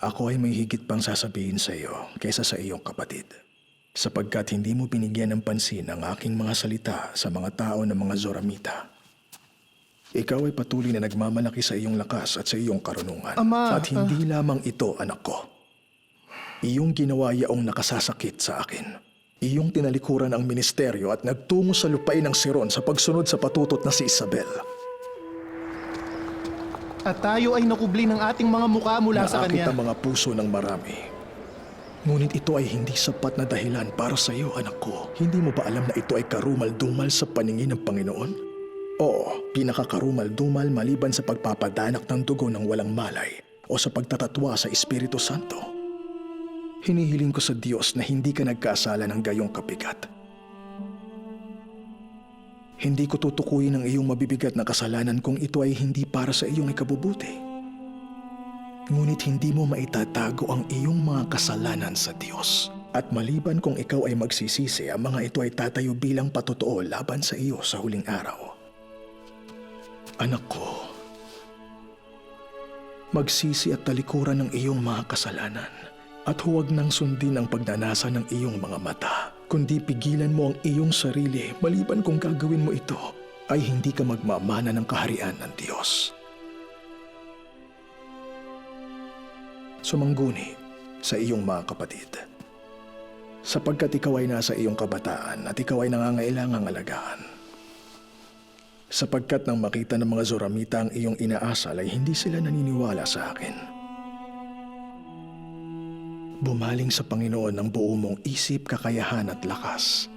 Ako ay may higit pang sasabihin sa iyo kaysa sa iyong kapatid. Sapagkat hindi mo binigyan ng pansin ang aking mga salita sa mga tao ng mga Zoramita. Ikaw ay patuloy na nagmamalaki sa iyong lakas at sa iyong karunungan. Ama, at hindi lamang ito, anak ko. Iyong ginawa yaong nakasasakit sa akin. Iyong tinalikuran ang ministeryo at nagtungo sa lupain ng Siron sa pagsunod sa patutot na si Isabel. At tayo ay nakubli ng ating mga mukha mula sa Naakit kanya. ang mga puso ng marami. Ngunit ito ay hindi sapat na dahilan para sa iyo, anak ko. Hindi mo ba alam na ito ay karumal-dumal sa paningin ng Panginoon? Oo, pinakakarumal-dumal maliban sa pagpapadanak ng dugo ng walang malay o sa pagtatatwa sa Espiritu Santo. Hinihiling ko sa Diyos na hindi ka nagkasala ng gayong kapigat. Hindi ko tutukuyin ang iyong mabibigat na kasalanan kung ito ay hindi para sa iyong ikabubuti. Ngunit hindi mo maitatago ang iyong mga kasalanan sa Diyos. At maliban kung ikaw ay magsisisi, ang mga ito ay tatayo bilang patotoo laban sa iyo sa huling araw. Anak ko, magsisi at talikuran ng iyong mga kasalanan at huwag nang sundin ang pagnanasa ng iyong mga mata, kundi pigilan mo ang iyong sarili maliban kung gagawin mo ito ay hindi ka magmamana ng kaharian ng Diyos. Sumangguni sa iyong mga kapatid. Sapagkat ikaw ay nasa iyong kabataan at ikaw ay nangangailangang alagaan. Sapagkat nang makita ng mga Zoramita ang iyong inaasal ay hindi sila naniniwala sa akin. Bumaling sa Panginoon ang buo mong isip, kakayahan at lakas.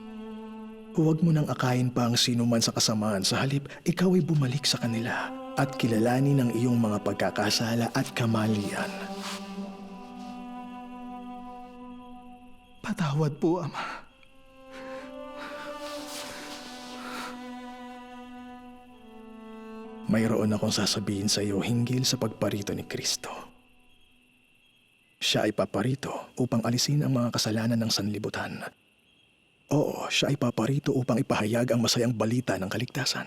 Huwag mo nang akayin pa ang sino man sa kasamaan sa halip, ikaw ay bumalik sa kanila at kilalanin ang iyong mga pagkakasala at kamalian. Patawad po, Ama. Mayroon akong sasabihin sa iyo hinggil sa pagparito ni Kristo. Siya ay paparito upang alisin ang mga kasalanan ng sanlibutan. Oo, siya ay paparito upang ipahayag ang masayang balita ng kaligtasan.